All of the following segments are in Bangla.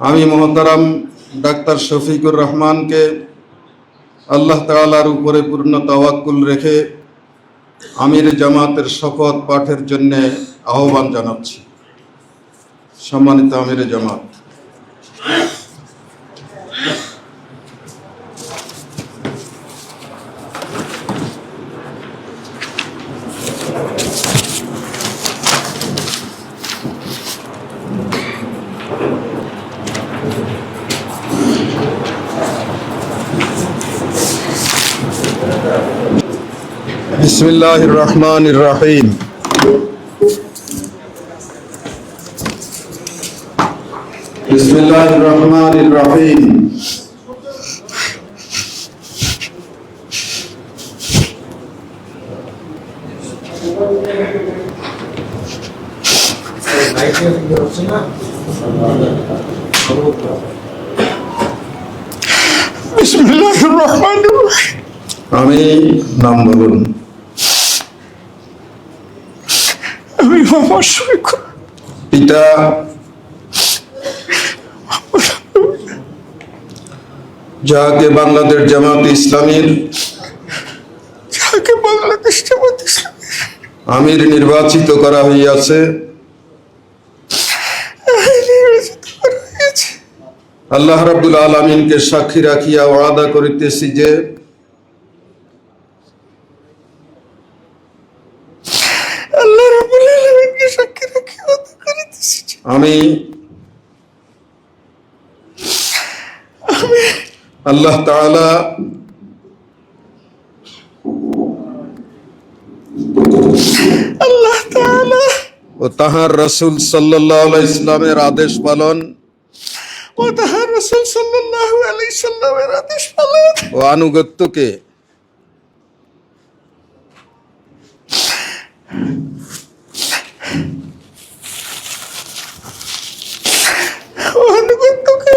আমি মহতারাম ডাক্তার শফিকুর রহমানকে আল্লাহ তালার উপরে পূর্ণ তাওয়াক্কুল রেখে আমির জামাতের শপথ পাঠের জন্য আহ্বান জানাচ্ছি। সম্মানিত আমির জামাত। بسم الله الرحمن الرحيم بسم الله الرحمن الرحيم بسم الله الرحمن الرحيم آمين نعم শফিকুর পিতা যাহাকে বাংলাদেশ জামাত ইসলামীর যাকে বাংলাদেশ জামাত ইসলামী আমির নির্বাচিত করা হইয়াছে। আল্লাহ রাব্বুল আলমিনকে সাক্ষী রাখিয়া ওয়াদা করিতেছি যে আল্লাহ রাব্বুল আলামিনকে সাক্ষী রেখে ওয়াদা করিতেছি যে আমি আল্লাহ তাআলা আল্লাহ তাআলা ও তাহার রসুল সাল্লাহ ইসলামের আদেশ পালন। ও তাহার রাসূল সাল্লাল্লাহু আলাইহি সাল্লামের আদেশ পালন। ও আনুগত্যকে ও আনুগত্যকে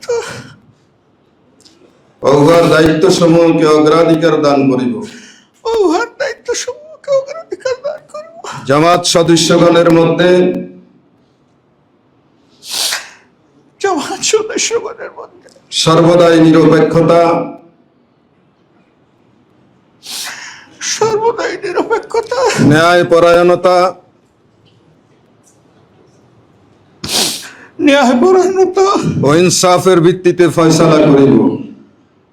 ও উহার দায়িত্ব সমূহকে অগ্রাধিকার দান করিব। ও উহার দায়িত্ব সমূহকে অগ্রাধিকার দান করিব। জামাত সদস্যগণের মধ্যে জামাত সদস্যগণের মধ্যে সর্বদাই নিরপেক্ষতা সর্বদাই নিরপেক্ষতা ন্যায় পরায়ণতা ন্যায়পরায়ণতা ও ইনসাফের ভিত্তিতে ফয়সালা করিব।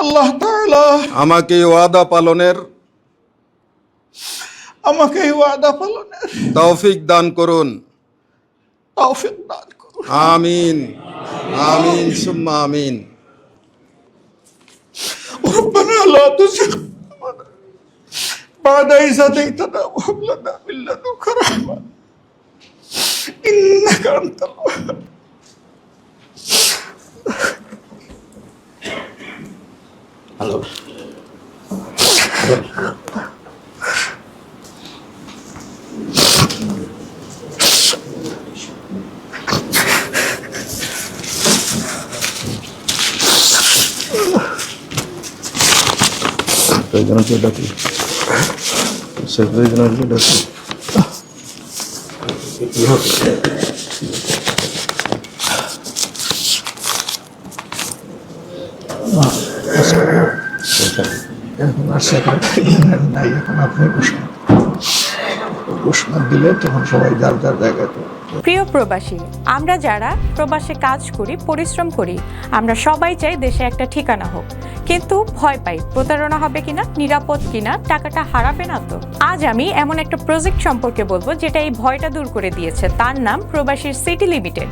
আল্লাহ তাআলা আমাকে ওয়াদা পালনের আমাকে এই ওয়াদা পালনের তৌফিক দান করুন তৌফিক দান করুন আমিন আমিন সুম্মা আমিন ربنا لا تزغ قلوبنا بعد إذ هديتنا وهب لنا من لدنك رحمة إنك أنت الوهاب হ্যালো প্রয়োজনকে ডাকি সে প্রয়োজনকে ডাকি নাই এখন আপনি ঘোষণা ঘোষণা দিলে তখন সবাই যার যার জায়গায় প্রিয় প্রবাসী, আমরা যারা প্রবাসে কাজ করি, পরিশ্রম করি, আমরা সবাই চাই দেশে একটা ঠিকানা হোক। কিন্তু ভয় পাই, প্রতারণা হবে কিনা, নিরাপদ কিনা, টাকাটা হারাবে না তো? আজ আমি এমন একটা প্রজেক্ট সম্পর্কে বলব, যেটা এই ভয়টা দূর করে দিয়েছে। তার নাম প্রবাসীর সিটি লিমিটেড